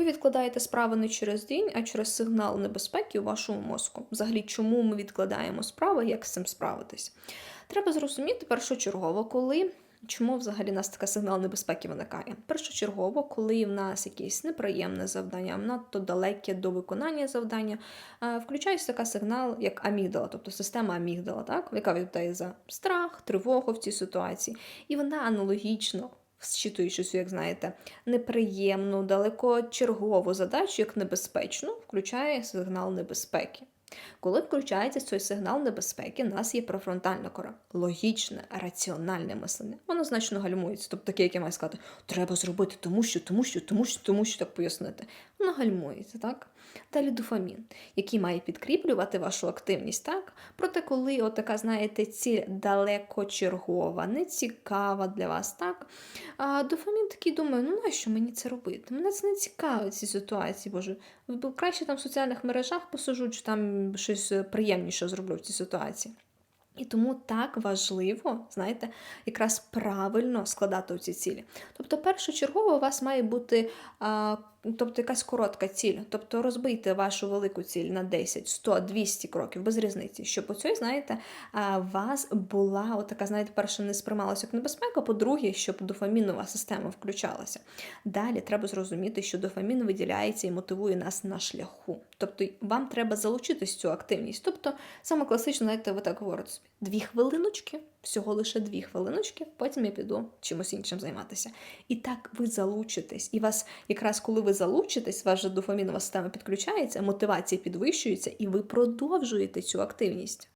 Ви відкладаєте справи не через день, а через сигнал небезпеки у вашому мозку. Взагалі, чому ми відкладаємо справи, як з цим справитись? Треба зрозуміти першочергово, коли. Чому взагалі нас така сигнал небезпеки виникає? Першочергово, коли в нас якесь неприємне завдання, надто далеке до виконання завдання, е, включається така сигнал, як амігдала, тобто система амігдала, так? яка відповідає за страх, тривогу в цій ситуації. І вона аналогічно, зчитуючи цю, як знаєте, неприємну, далекочергову задачу, як небезпечну, включає сигнал небезпеки. Коли включається цей сигнал небезпеки, у нас є префронтальна кора, логічне, раціональне мислення. Воно значно гальмується. Тобто таке, яке має сказати, треба зробити тому, що, тому що, тому що, тому що так пояснити. Воно гальмується, так? Далі дофамін, який має підкріплювати вашу активність, так? Проте, коли от така, знаєте, ціль далекочергова, не цікава для вас, так? А дофамін такий думає, ну нащо мені це робити? Мене це не цікавить ці ситуації, боже. Краще там в соціальних мережах посижу, чи там щось приємніше зроблю в цій ситуації. І тому так важливо, знаєте, якраз правильно складати ці цілі. Тобто, першочергово у вас має бути тобто, якась коротка ціль, тобто розбийте вашу велику ціль на 10, 100, 200 кроків, без різниці, щоб у цій, знаєте, вас була отака, знаєте, перше, не сприймалася як небезпека, по-друге, щоб дофамінова система включалася. Далі треба зрозуміти, що дофамін виділяється і мотивує нас на шляху. Тобто, вам треба залучитись цю активність. Тобто, саме класично, знаєте, ви так говорите собі, дві хвилиночки, всього лише дві хвилиночки, потім я піду чимось іншим займатися. І так ви залучитесь. І вас, якраз коли ви залучитесь, ваша дофамінова система підключається, мотивація підвищується, і ви продовжуєте цю активність.